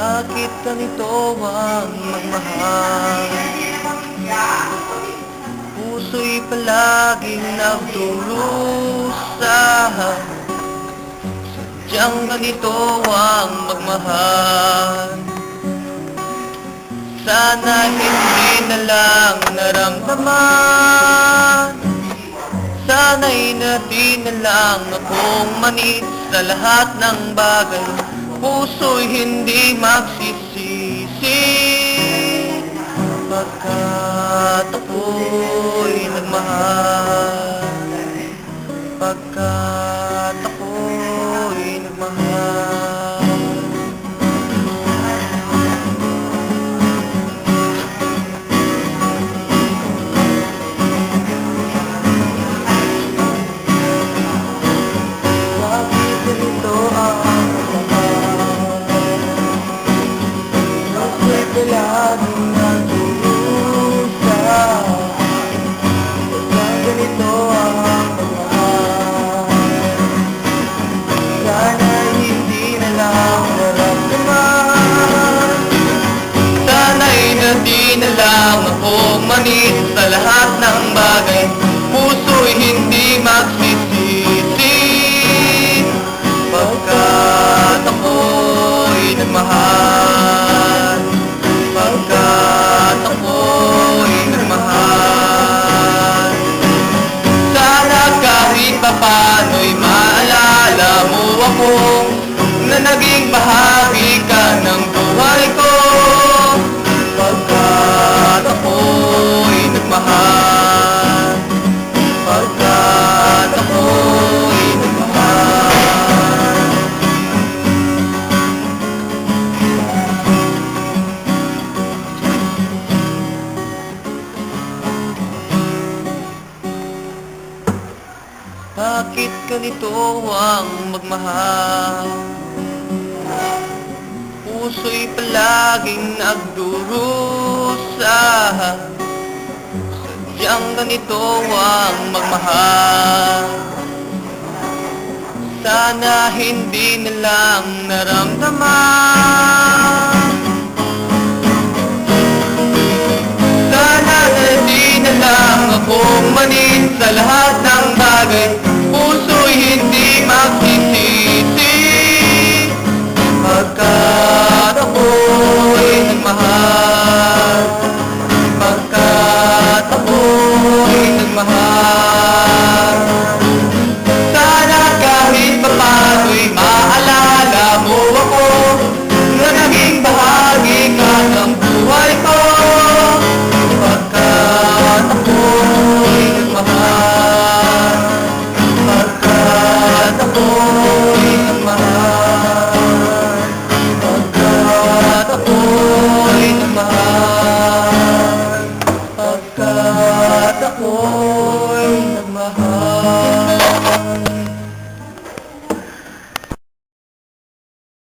Bakit ganito ang magmahal? Puso'y palaging nagdurusa Sadyang ganito ang magmahal. Sana hindi na lang naramdaman. Sana'y natin na lang akong manit sa lahat ng bagay Puso'y hindi magsisisi. Pagkat ako'y nagmahal. Pagkat ako'y ako manis sa lahat ng bagay Puso'y hindi magsisisi Pagkat ako'y nagmahal Pagkat ako'y nagmahal. Sana kahit papano'y maalala mo ako Na naging bahagi ka ng buhay ko Bakit ganito ang magmahal? Puso'y palaging nagdurusa. Sadyang ganito ang magmahal. Sana hindi na lang naramdaman. Sana hindi na lang akong manin sa lahat ng bagay